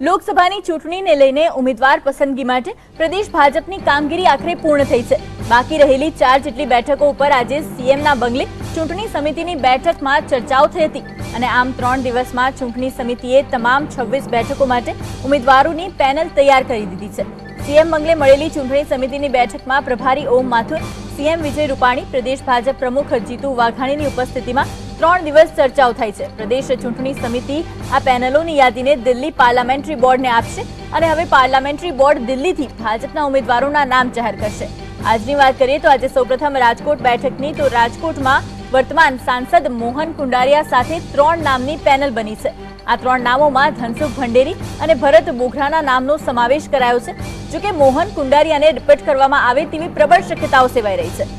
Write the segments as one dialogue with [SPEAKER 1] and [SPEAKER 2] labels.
[SPEAKER 1] લોકસભાની ચૂંટણીને લઈને ઉમેદવાર પસંદગી માટે પ્રદેશ ભાજપની કામગીરી આખરે પૂર્ણ થઈ છે. બાકી રહેલી ચાર જેટલી બેઠકો ઉપર આજે સીએમના બંગલે ચૂંટણી સમિતિની બેઠકમાં ચર્ચાઓ થઈ હતી અને આમ ત્રણ દિવસમાં ચૂંટણી સમિતિએ તમામ છવ્વીસ બેઠકો માટે ઉમેદવારોની પેનલ તૈયાર કરી દીધી છે. સીએમ બંગલે મળેલી ચૂંટણી સમિતિની બેઠકમાં પ્રભારી ઓમ માથુર, સીએમ વિજય રૂપાણી, પ્રદેશ ભાજપ પ્રમુખ જીતુ વાઘાણીની ઉપસ્થિતિમાં ત્રણ દિવસ ચર્ચાઓ થઈ છે. પ્રદેશ ચૂંટણી સમિતિ આ પેનલોની યાદીને દિલ્હી પાર્લામેન્ટરી બોર્ડને આપશે અને હવે પાર્લામેન્ટરી બોર્ડ દિલ્હીથી ભાજપના ઉમેદવારોના નામ જાહેર કરશે. આજની વાત કરીએ તો આજે સૌપ્રથમ રાજકોટ બેઠકની તો રાજકોટમાં વર્તમાન સાંસદ મોહન કુંડારિયા સાથે ત્રણ નામની પેનલ બની છે. આ ત્રણ નામોમાં ધનસુખ ભંડેરી અને ભરત બોઘરાના નામનો સમાવેશ કરાયો છે. જોકે મોહન કુંડારિયાને રિપીટ કરવામાં આવે તેવી પ્રબળ શક્યતાઓ સેવાઈ રહી છે.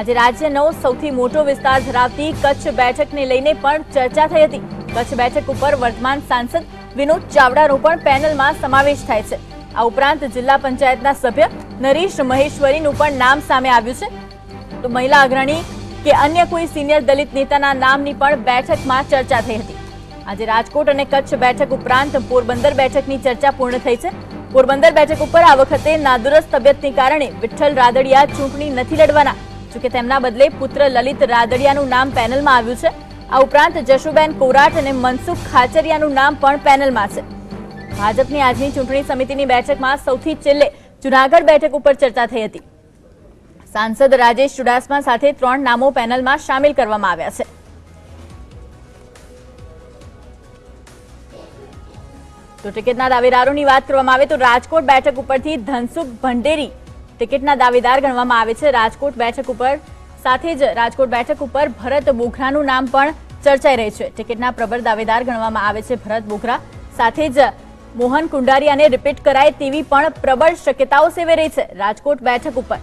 [SPEAKER 1] આજે રાજ્યનો સૌથી મોટો વિસ્તાર ધરાવતી કચ્છ બેઠકને લઈને પણ ચર્ચા થઈ હતી. કચ્છ બેઠક ઉપર વર્તમાન સાંસદ વિનોદ ચાવડાનો પણ પેનલમાં સમાવેશ થાય છે. આ ઉપરાંત જિલ્લા પંચાયતના સભ્ય નરેશ મહેશ્વરીનું પણ નામ સામે આવ્યું છે. તો મહિલા અગ્રણી કે અન્ય કોઈ સિનિયર દલિત નેતાના નામની પણ બેઠકમાં ચર્ચા થઈ હતી. આજે રાજકોટ અને કચ્છ બેઠક ઉપરાંત પોરબંદર બેઠકની ચર્ચા પૂર્ણ થઈ છે. પોરબંદર બેઠક ઉપર આ વખતે નાદુરસ્ત તબિયતને કારણે વિઠ્ઠલ રાદડિયા ચૂંટણી નથી લડવાના. જોકે તેમના બદલે પુત્ર લલિત રાદડિયાનું નામ પેનલમાં આવ્યું છે. આ ઉપરાંત જશુબેન કોરાટ અને મનસુખ ખાચરિયાનું નામ પણ પેનલમાં છે. ભાજપની આજની ચૂંટણી સમિતિની બેઠકમાં સૌથી છેલ્લે જુનાગઢ બેઠક ઉપર ચર્ચા થઈ હતી. સાંસદ રાજેશ ચુડાસમા સાથે ત્રણ નામો પેનલમાં સામેલ કરવામાં આવ્યા છે. તો ટિકિટના દાવેદારોની વાત કરવામાં આવે તો રાજકોટ બેઠક ઉપરથી ધનસુખ ભંડેરી ટિકિટના દાવેદાર ગણવામાં આવે છે. રાજકોટ બેઠક ઉપર સાથે જ રાજકોટ બેઠક ઉપર ભરત બોઘરાનું નામ પણ ચર્ચાઈ રહ્યું છે. ટિકિટના પ્રબળ દાવેદાર ગણવામાં આવે છે ભરત બોઘરા. સાથે જ મોહન કુંડારિયાને રિપીટ કરાય તેવી પણ પ્રબળ શક્યતાઓ સેવી રહી છે રાજકોટ બેઠક ઉપર.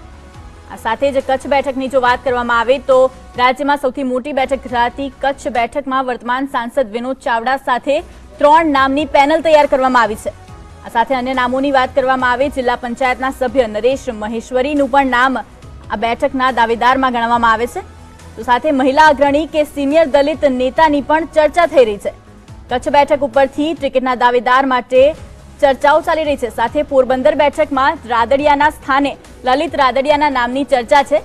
[SPEAKER 1] આ સાથે જ કચ્છ બેઠકની જો વાત કરવામાં આવે તો રાજ્યમાં સૌથી મોટી બેઠક ગુજરાતી કચ્છ બેઠકમાં વર્તમાન સાંસદ વિનોદ ચાવડા સાથે ત્રણ નામની પેનલ તૈયાર કરવામાં આવી છે. આ સાથે અન્ય નામોની વાત કરવામાં આવે, જિલ્લા પંચાયતના સભ્ય નરેશ મહેશ્વરીનું પણ નામ આ બેઠકના દાવેદારમાં ગણવામાં આવે છે. તો સાથે મહિલા અગ્રણી કે સિનિયર દલિત નેતાની પણ ચર્ચા થઈ રહી છે. કચ્છ બેઠક ઉપરથી ટિકિટના દાવેદાર માટે ચર્ચાઓ ચાલી રહી છે. સાથે પોરબંદર બેઠકમાં રાદડિયાના સ્થાને લલિત રાદડિયાના નામની ચર્ચા છે.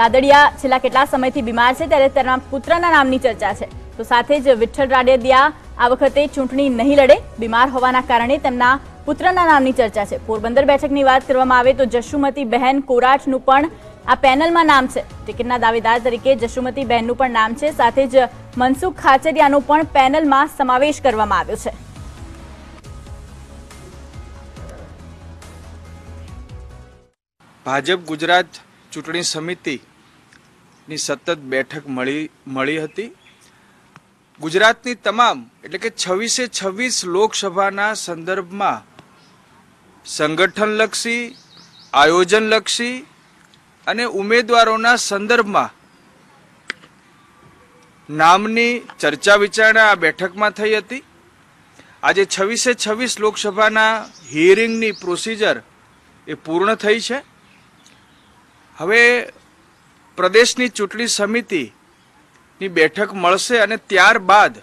[SPEAKER 1] રાદડિયા છેલ્લા કેટલા સમયથી બીમાર છે ત્યારે તેના પુત્રના નામની ચર્ચા છે. તો સાથે જ વિઠ્ઠલ રાદડિયા આ વખતે ચૂંટણી નહીં લડે, બીમાર હોવાના કારણે તેમના પુત્રના નામની ચર્ચા છે. પોરબંદર બેઠકની વાત કરવામાં આવે તો જશુમતી બહેન કોરાટનું પણ આ પેનલમાં નામ છે. ટિકિટના દાવેદાર તરીકે જશુમતી બહેનનું પણ નામ છે. સાથે જ મનસુખ ખાચરિયાનો પણ પેનલમાં સમાવેશ કરવામાં આવ્યો છે.
[SPEAKER 2] ભાજપ ગુજરાત ચૂંટણી સમિતિની સતત બેઠક મળી મળી હતી. ગુજરાતની તમામ, એટલે કે છવ્વીસે છવ્વીસ લોકસભાના સંદર્ભમાં સંગઠનલક્ષી, આયોજનલક્ષી અને ઉમેદવારોના સંદર્ભમાં નામની ચર્ચા વિચારણા આ બેઠકમાં થઈ હતી. આજે છવ્વીસે છવ્વીસ લોકસભાના હિયરિંગની પ્રોસિજર એ પૂર્ણ થઈ છે. હવે પ્રદેશની ચૂંટણી સમિતિની બેઠક મળશે અને ત્યારબાદ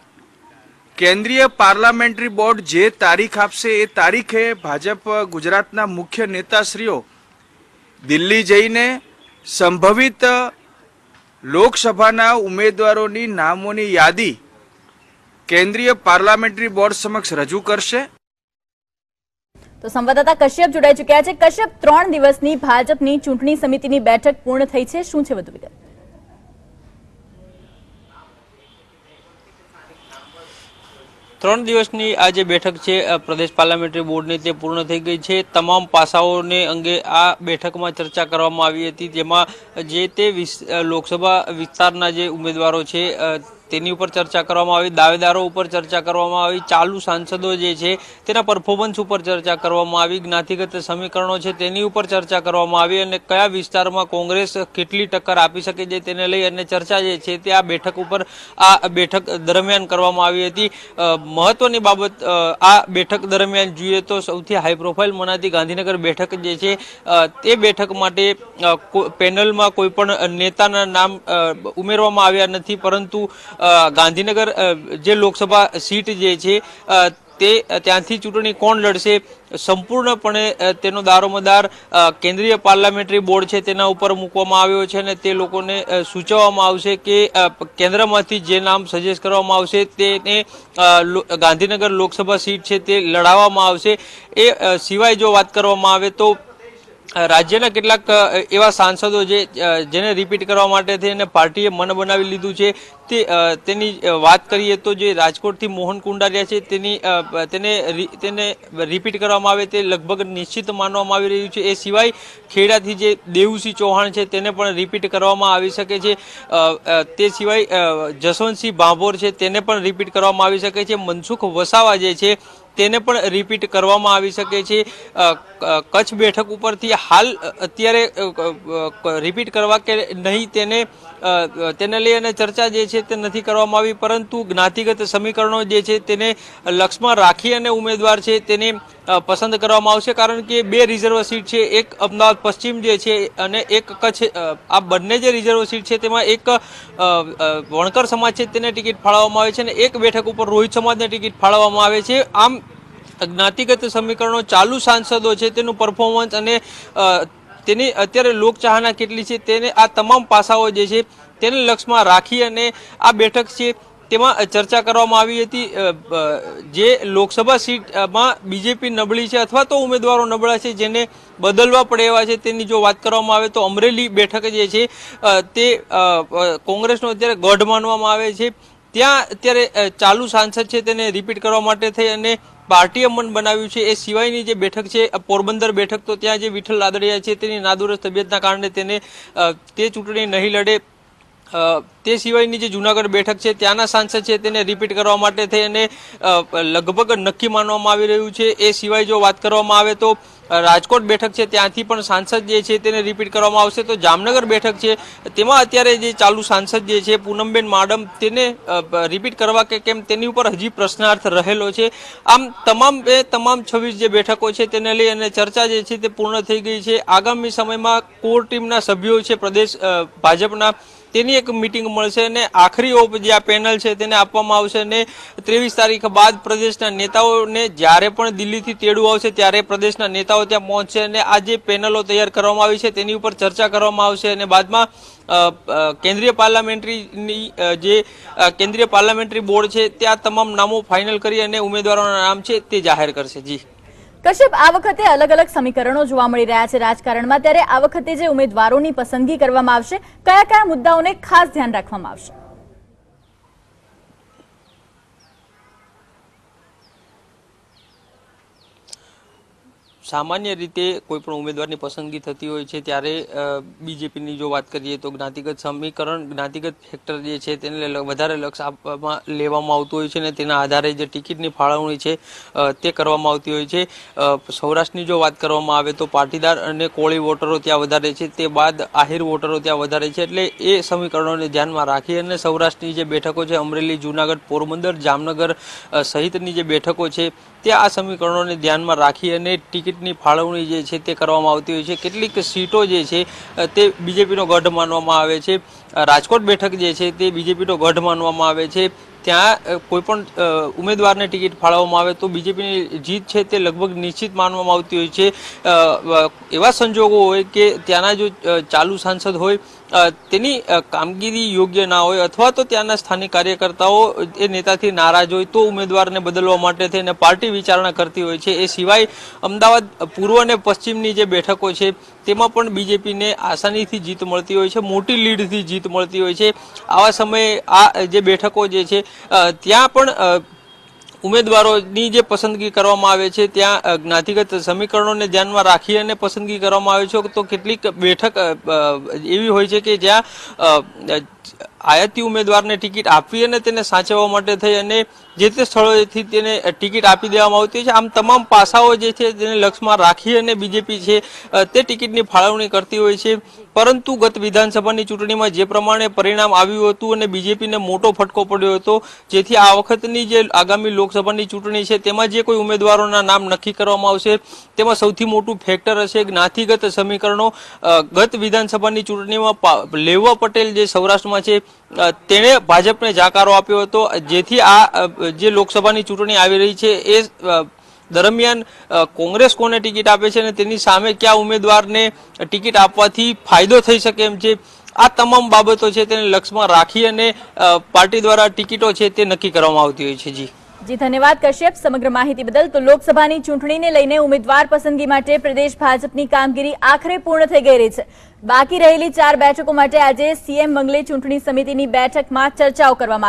[SPEAKER 2] કેન્દ્રીય પાર્લામેન્ટરી બોર્ડ જે તારીખ આપશે એ તારીખે ભાજપ ગુજરાતના મુખ્ય નેતાશ્રીઓ દિલ્હી જઈને સંભવિત લોકસભાના ઉમેદવારોની નામોની યાદી કેન્દ્રીય પાર્લામેન્ટરી બોર્ડ સમક્ષ રજૂ કરશે.
[SPEAKER 1] તો સંવાદદાતા કશ્યપ જોડાઈ ચુક્યા છે. કશ્યપ, ત્રણ દિવસની ભાજપની ચૂંટણી સમિતિની બેઠક પૂર્ણ થઈ છે. શું છે વધુ વિગત?
[SPEAKER 3] ત્રણ દિવસની આ જે બેઠક છે પ્રદેશ પાર્લામેન્ટરી બોર્ડની તે પૂર્ણ થઈ ગઈ છે. તમામ પાસાઓને અંગે આ બેઠકમાં ચર્ચા કરવામાં આવી હતી, જેમાં જે તે લોકસભા વિસ્તારના જે ઉમેદવારો છે તેની ઉપર ચર્ચા કરવામાં આવી, દાવેદારો ઉપર ચર્ચા કરવામાં આવી, ચાલુ સાંસદો જે છે તેના પરફોર્મન્સ ઉપર ચર્ચા કરવામાં આવી, જ્ઞાતિગત સમીકરણો છે તેની ઉપર ચર્ચા કરવામાં આવી અને કયા વિસ્તારમાં કોંગ્રેસ કેટલી ટક્કર આપી શકે છે તેને લઈ અને ચર્ચા જે છે તે આ બેઠક ઉપર, આ બેઠક દરમિયાન કરવામાં આવી હતી. મહત્વની બાબત આ બેઠક દરમિયાન જોઈએ તો સૌથી હાઈ પ્રોફાઇલ મનાતી ગાંધીનગર બેઠક જે છે તે બેઠક માટે પેનલમાં કોઈ પણ નેતાના નામ ઉમેરવામાં આવ્યા નથી, પરંતુ ગાંધીનગર જે લોકસભા સીટ જે છે તે ત્યાંથી ચૂંટણી કોણ લડશે? સંપૂર્ણપણે તેનો દારોમદાર કેન્દ્રીય પાર્લામેન્ટરી બોર્ડ છે તેના ઉપર મૂકવામાં આવ્યો છે અને તે લોકોને સૂચવવામાં આવશે કે કેન્દ્રમાંથી જે નામ સજેસ્ટ કરવામાં આવશે તેને ગાંધીનગર લોકસભા સીટ છે તે લડાવવામાં આવશે. એ સિવાય જો વાત કરવામાં આવે તો રાજ્યના કેટલાક એવા સાંસદો જે જેને રિપીટ કરવા માટે થઈને પાર્ટીએ મન બનાવી લીધું છે, તે તેની વાત કરીએ તો જે રાજકોટથી મોહન કુંડારિયા છે, તેની તેને તેને રિપીટ કરવામાં આવે તે લગભગ નિશ્ચિત માનવામાં આવી રહ્યું છે. એ સિવાય ખેડાથી જે દેવુસિંહ ચૌહાણ છે, તેને પણ રિપીટ કરવામાં આવી શકે છે. તે સિવાય જસવંતસિંહ ભાંભોર છે, તેને પણ રિપીટ કરવામાં આવી શકે છે. મનસુખ વસાવા જે છે તેને પણ રિપીટ કરવામાં આવી શકે છે. કચ્છ બેઠક ઉપરથી હાલ અત્યારે રિપીટ કરવા કે નહીં તેને તેને લઈ અને ચર્ચા જે છે તે નથી કરવામાં આવી. પરંતુ જ્ઞાતિગત સમીકરણો જે છે તેને લક્ષમાં રાખી અને ઉમેદવાર છે તેને પસંદ કરવામાં આવશે કારણ કે બે રિઝર્વ સીટ છે, એક અમદાવાદ પશ્ચિમ જે છે અને એક કચ્છ આ બંને જે રિઝર્વ સીટ છે તેમાં એક વણકર સમાજ છે તેને ટિકિટ ફાળવવામાં આવે છે અને એક બેઠક ઉપર રોહિત સમાજને ટિકિટ ફાળવવામાં આવે છે. આમ, જ્ઞાતિગત સમીકરણો ચાલુ સાંસદો છે તેનું પરફોર્મન્સ અને તેની અત્યારે લોકચાહના કેટલી છે તેને આ તમામ પાસાઓ જે છે તેને લક્ષમાં રાખી અને આ બેઠક છે તેમાં ચર્ચા કરવામાં આવી હતી જે લોકસભા સીટમાં બીજેપી નબળી છે અથવા તો ઉમેદવારો નબળા છે જેને બદલવા પડે એવા છે તેની જો વાત કરવામાં આવે તો અમરેલી બેઠક જે છે તે કોંગ્રેસનો અત્યારે ગઢ માનવામાં આવે છે. ત્યાં અત્યારે ચાલુ સાંસદ છે તેને રિપીટ કરવા માટે થઈ અને પાર્ટીએ મન બનાવ્યું છે. એ સિવાયની જે બેઠક છે પોરબંદર બેઠક, તો ત્યાં જે વિઠ્ઠલ લાદડિયા છે તેની નાદુરસ્ત તબિયતના કારણે તેને તે ચૂંટણી નહીં લડે. તે સિવાયની જે જુનાગઢ બેઠક છે, ત્યાંના સાંસદ છે, તેને રિપીટ કરવા માટે થઈ અને લગભગ નક્કી માનવામાં આવી રહ્યું છે. એ સિવાય જો વાત કરવામાં આવે તો રાજકોટ બેઠક છે, ત્યાંથી પણ સાંસદ જે છે, તેને રિપીટ કરવામાં આવશે. તો જામનગર બેઠક છે, તેમાં અત્યારે જે ચાલુ સાંસદ જે છે, પૂનમબેન માડમ, તેને રિપીટ કરવા કે કેમ, તેની ઉપર હજી પ્રશ્નાર્થ રહેલો છે. આમ, તમામ એ તમામ છવ્વીસ જે બેઠકો છે, તેને લઈ અને ચર્ચા જે છે, તે પૂર્ણ થઈ ગઈ છે. આગામી સમયમાં કોર ટીમના સભ્યો છે, પ્રદેશ ભાજપના તેની એક મિટિંગ મળશે અને આખરી ઓપ જે આ પેનલ છે તેને આપવામાં આવશે અને ત્રેવીસ તારીખ બાદ પ્રદેશના નેતાઓને જ્યારે પણ દિલ્હીથી તેડું આવશે ત્યારે પ્રદેશના નેતાઓ ત્યાં પહોંચશે અને આ જે પેનલો તૈયાર કરવામાં આવી છે તેની ઉપર ચર્ચા કરવામાં આવશે અને બાદમાં કેન્દ્રીય પાર્લામેન્ટરીની જે કેન્દ્રીય પાર્લામેન્ટરી બોર્ડ છે ત્યાં તમામ નામો ફાઇનલ કરી અને ઉમેદવારોના નામ છે તે જાહેર કરશે. જી.
[SPEAKER 1] કશ્યપ, આ વખતે અલગ અલગ સમીકરણો જોવા મળી રહ્યા છે રાજકારણમાં. ત્યારે આ વખતે જે ઉમેદવારોની પસંદગી કરવામાં આવશે, કયા કયા મુદ્દાઓને ખાસ ધ્યાન રાખવામાં આવશે?
[SPEAKER 3] સામાન્ય રીતે કોઈ પણ ઉમેદવારની પસંદગી થતી હોય છે, ત્યારે બીજેપીની જો વાત કરીએ તો જ્ઞાતિગત સમીકરણ, જ્ઞાતિગત ફેક્ટર જે છે તેને વધારે લક્ષ આપવામાં, લેવામાં આવતું હોય છે અને તેના આધારે જે ટિકિટની ફાળવણી છે તે કરવામાં આવતી હોય છે. સૌરાષ્ટ્રની જો વાત કરવામાં આવે તો પાટીદાર અને કોળી વોટરો ત્યાં વધારે છે, તે બાદ આહિર વોટરો ત્યાં વધારે છે, એટલે એ સમીકરણોને ધ્યાનમાં રાખી અને સૌરાષ્ટ્રની જે બેઠકો છે, અમરેલી, જુનાગઢ, પોરબંદર, જામનગર સહિતની જે બેઠકો છે, તે આ સમીકરણોને ધ્યાનમાં રાખી અને ટિકિટની ફાળવણી જે છે તે કરવામાં આવતી હોય છે. કેટલીક સીટો જે છે તે બીજેપીનો ગઢ માનવામાં આવે છે. રાજકોટ બેઠક જે છે તે બીજેપીનો ગઢ માનવામાં આવે છે. ત્યાં અ, કોઈ પણ અ, ઉમેદવારને ટિકિટ ફાળવવામાં આવે તો બીજેપીની જીત છે તે લગભગ નિશ્ચિત માનવામાં આવતી હોય છે. એવા સંજોગો હોય કે ત્યાંના જો ચાલુ સાંસદ હોય તેની કામગીરી યોગ્ય ના હોય અથવા તો ત્યાંના સ્થાનિક કાર્યકર્તાઓ એ નેતાથી નારાજ હોય તો ઉમેદવારને બદલવા માટે થઈને પાર્ટી વિચારણા કરતી હોય છે. એ સિવાય અમદાવાદ પૂર્વ અને પશ્ચિમની જે બેઠકો છે તેમાં પણ બીજેપીને આસાનીથી જીત મળતી હોય છે મોટી લીડથી જીત મળતી હોય છે. આવા સમયે આ જે બેઠકો જે છે ત્યાં પણ ઉમેદવારોની જે પસંદગી કરવામાં આવે છે, ત્યાં જ્ઞાતિગત સમીકરણોને ધ્યાનમાં રાખી અને પસંદગી કરવામાં આવે છે. તો કેટલીક બેઠક એવી હોય છે કે જ્યાં આયાતી ઉમેદવારને ટિકિટ આપવી અને તેને સાચવવા માટે થઈ અને જે તે સ્થળોએથી તેને ટિકિટ આપી દેવામાં આવતી છે. આમ તમામ પાસાઓ જે છે તેને લક્ષમાં રાખી અને બીજેપી છે તે ટિકિટની ફાળવણી કરતી હોય છે. પરંતુ ગત વિધાનસભાની ચૂંટણીમાં જે પ્રમાણે પરિણામ આવ્યું હતું અને બીજેપીને મોટો ફટકો પડ્યો હતો, જેથી આ વખતની જે આગામી લોકસભાની ચૂંટણી છે, તેમાં જે કોઈ ઉમેદવારોના નામ નક્કી કરવામાં આવશે, તેમાં સૌથી મોટું ફેક્ટર હશે જ્ઞાતિગત સમીકરણો. ગત વિધાનસભાની ચૂંટણીમાં લેવા પટેલ જે સૌરાષ્ટ્રમાં છે તેણે ભાજપને જાકારો આપ્યો હતો. જેથી આ જે લોકસભાની ચૂંટણી આવી રહી છે, એ દરમિયાન કોંગ્રેસ કોને ટિકિટ આપે છે અને તેની સામે કયા ઉમેદવારને ટિકિટ આપવાથી ફાયદો થઈ શકે એમ છે આ તમામ બાબતો છે તેને લક્ષમાં રાખી અને પાર્ટી દ્વારા ટિકિટો છે તે નક્કી કરવામાં આવતી હોય છે. જી.
[SPEAKER 1] જી, ધન્યવાદ કશ્યપ. સમગ્ર માહિતી બદલ તો લોકસભાની ચૂંટણીને લઈને ઉમેદવાર પસંદગી માટે પ્રદેશ ભાજપની કામગીરી આખરે પૂર્ણ થઈ ગઈ રહી છે. બાકી રહેલી ચાર બેઠકો માટે આજે સીએમ મંગલે ચૂંટણી સમિતિની બેઠકમાં ચર્ચાઓ કરવામાં